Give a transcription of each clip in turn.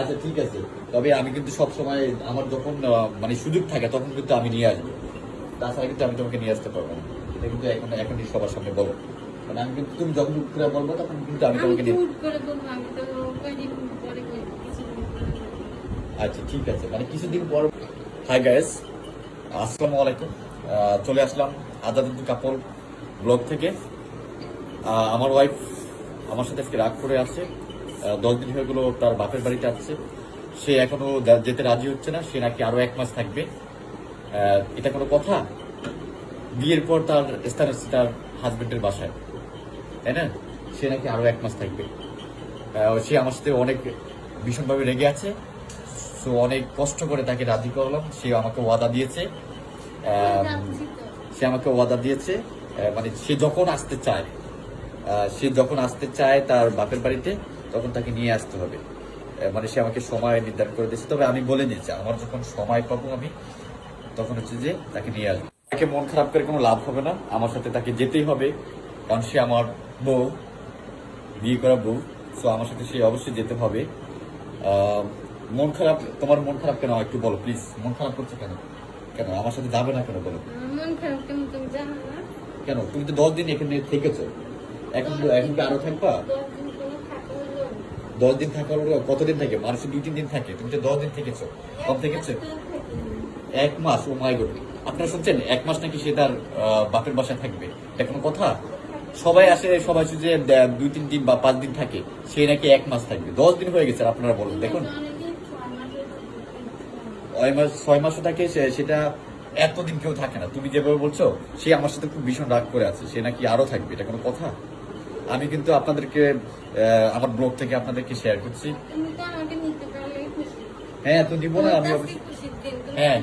আচ্ছা ঠিক আছে। তবে আমি কিন্তু সব সময় আমার যখন মানে সুযোগ থাকে তখন কিন্তু আমি নিয়ে আসব। তাছাড়া কিন্তু আমি তোমাকে নিয়ে আসতে পারব না। এটা কিন্তু এখন এখনই সবার সামনে বলো। মানে আমি কিন্তু তুমি যখন করে বলব তখন কিন্তু আমি তোমাকে নিয়ে। আচ্ছা ঠিক আছে। মানে কিছুদিন পর হাই গাইস আসসালামু আলাইকুম। চলে আসলাম আজাদুদ্দিন কাপল ব্লগ থেকে। আমার ওয়াইফ আমার সাথে আজকে রাগ করে আসছে। দশ দিন হয়ে তার বাপের বাড়িতে আসছে। সে এখনও যেতে রাজি হচ্ছে না, সে নাকি আরও এক মাস থাকবে। এটা কোনো কথা? বিয়ের পর তার স্থান হচ্ছে তার হাজবেন্ডের বাসায়। তাই না? সে নাকি আরও এক মাস থাকবে। সে আমার সাথে অনেক ভীষণভাবে রেগে আছে। সো অনেক কষ্ট করে তাকে রাজি করলাম। সে আমাকে ওয়াদা দিয়েছে। সে আমাকে ওয়াদা দিয়েছে। মানে সে যখন আসতে চায় সে যখন আসতে চায় তার বাপের বাড়িতে তখন তাকে নিয়ে আসতে হবে। মানে সে আমাকে সময় নির্ধারণ করে দিয়েছে। তবে আমি বলে দিয়েছি আমার যখন সময় পাবো আমি তখন হচ্ছে যে তাকে নিয়ে আসব। তাকে মন খারাপ করে কোনো লাভ হবে না। আমার সাথে তাকে যেতেই হবে কারণ সে আমার বউ বিয়ে করা বউ সো আমার সাথে সে অবশ্যই যেতে হবে। মন খারাপ তোমার মন খারাপ কেন? একটু বলো প্লিজ মন খারাপ করছে কেন? কেন? আমার সাথে যাবে না কেন বলো? মন খারাপ কেমন তুমি জানো না। কেন? তুমি তো দশ দিন এখানে থেকেছো। এখন এখন কি আরও থাকবা দশ দিন কোনো থাকা হলো দশ দিন থাকার কতদিন থাকে? মানুষের দুই, তিন দিন থাকে। তুমি তো দশ দিন থেকেছো। কম থেকেছো? এক মাস। ও মাই গড আপনারা শুনছেন? এক মাস নাকি সে তার বাপের বাসায় থাকবে? এটা কোনো কথা? সবাই আসে, সবাই শুধু দুই, তিন দিন বা পাঁচ দিন থাকে। সে নাকি এক মাস থাকবে। দশ দিন হয়ে গেছে, আপনারা বলুন। দেখুন। ছয় মাস, ছয় মাসও থাকে সেটা এতদিন কেউ থাকে না। তুমি যেভাবে বলছো, সে আমার সাথে খুব ভীষণ রাগ করে আছে। সে নাকি আরও থাকবে। এটা কোনো কথা? আমি কিন্তু আপনাদেরকে আমার ব্লগ থেকে আপনাদেরকে শেয়ার করছি। হ্যাঁ তো দিব না আমি হ্যাঁ।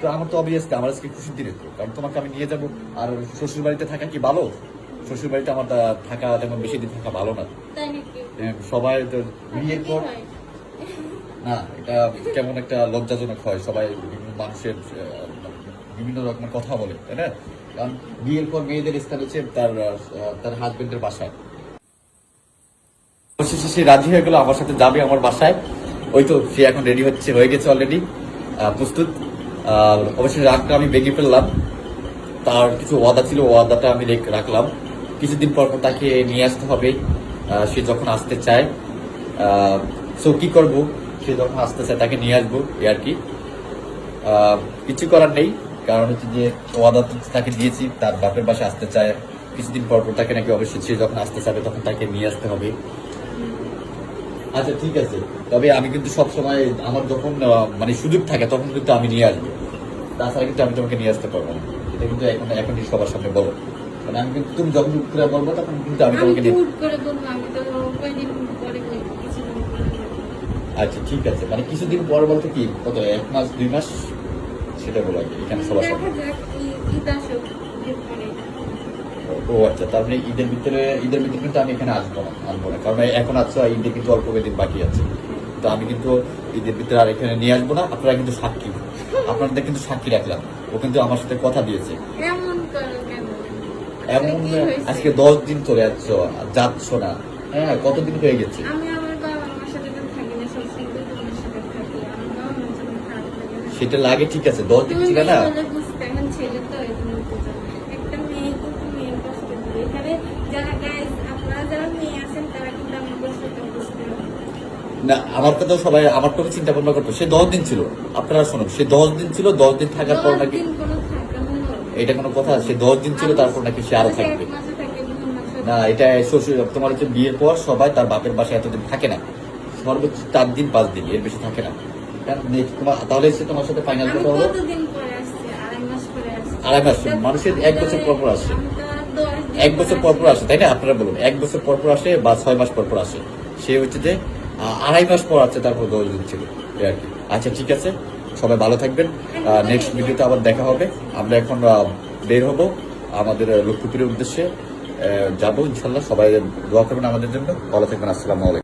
তো আমার তো অবভিয়াসলি আমার আজকে খুশির দিনে তো কারণ তোমাকে আমি নিয়ে যাব। আর শ্বশুর বাড়িতে থাকা কি ভালো? শ্বশুর বাড়িতে আমার থাকা তেমন বেশি দিন থাকা ভালো না। সবাই তো বিয়ের পর? না এটা কেমন একটা লজ্জাজনক হয়। সবাই বিভিন্ন মানুষের বিভিন্ন রকমের কথা বলে, তাই না? কারণ বিয়ের পর মেয়েদের স্থান হচ্ছে তার তার হাজবেন্ডের বাসায়। অবশেষে সে রাজি হয়ে গেল, আমার সাথে যাবে আমার বাসায়। ওই তো, সে এখন রেডি হচ্ছে, হয়ে গেছে অলরেডি প্রস্তুত। অবশ্যই রাগটা আমি ভেঙে ফেললাম। তার কিছু ওয়াদা ছিল ওয়াদাটা আমি রেখ- রাখলাম। কিছুদিন পর পর তাকে নিয়ে আসতে হবে সে যখন আসতে চায় সো কি করব? সে যখন আসতে চায়, তাকে নিয়ে আসব, এই আর কি। কিছু করার নেই। কারণ হচ্ছে যে ওয়াদা তাকে দিয়েছি তার বাপের বাসে আসতে চায় কিছুদিন পর পর তাকে নাকি অবশ্যই সে যখন আসতে চাবে তখন তাকে নিয়ে আসতে হবে। আচ্ছা ঠিক আছে। তবে আমি কিন্তু সব সময় আমার যখন মানে সুযোগ থাকে তখন কিন্তু আমি নিয়ে আসব। তাছাড়া কিন্তু আমি তোমাকে নিয়ে আসতে পারব না। এটা কিন্তু এখন এখনই সবার সামনে বলো। মানে আমি কিন্তু তুমি যখন করে বলব তখন কিন্তু আমি তোমাকে নিয়ে। আচ্ছা ঠিক আছে। মানে কিছুদিন পর বলতে কি কত এক মাস দুই মাস? সেটা বলো আগে এখানে পরে। ও আচ্ছা তার মানে ঈদের ভিতরে ঈদের ভিতরে কিন্তু আমি এখানে আসব না আসব না। কারণ এখন আছো ঈদে কিন্তু অল্প কয়েকদিন বাকি আছে। তো আমি কিন্তু ঈদের ভিতরে আর এখানে নিয়ে আসব না আপনারা কিন্তু সাক্ষী। আপনাদের কিন্তু সাক্ষী রাখলাম। ও কিন্তু আমার সাথে কথা দিয়েছে। এমন? আজকে দশ দিন চলে যাচ্ছ যাচ্ছ না। হ্যাঁ কতদিন হয়ে গেছে আমি আমার বাবা মার সাথে তো থাকি না সবসময় তো তোমার সাথে থাকি আমার বাবা মার জন্য খারাপ লাগে না সেটা লাগে ঠিক আছে দশ দিন ছিল না পারবে না আমার কথা সবাই আমার তো চিন্তা ভাবনা করতো সে দশ দিন ছিল। আপনারা শুনুন সে দশ দিন ছিল দশ দিন থাকার পর নাকি এটা কোনো কথা সে দশ দিন ছিল তারপর নাকি সে আরও থাকবে। না এটা শ্বশুর তোমার হচ্ছে বিয়ের পর সবাই তার বাপের বাসায় এতদিন থাকে না। সর্বোচ্চ চার দিন পাঁচ দিন এর বেশি থাকে না। তাহলে সে তোমার সাথে ফাইনাল কথা হলো আড়াই মাস মানুষের এক বছর পর পর আসে। এক বছর পর পর আসে তাই না? আপনারা বলুন এক বছর পর পর আসে বা ছয় মাস পর পর আসে? সে হচ্ছে যে আড়াই মাস পর আছে তারপর দশ দিন ছিল। আর কি। আচ্ছা ঠিক আছে। সবাই ভালো থাকবেন। নেক্সট ভিডিওতে আবার দেখা হবে। আমরা এখন বের হব। আমাদের লক্ষ্মীপুরের উদ্দেশ্যে। যাব ইনশাল্লাহ সবাই দোয়া করবেন আমাদের জন্য। ভালো থাকবেন। আসসালামু আলাইকুম।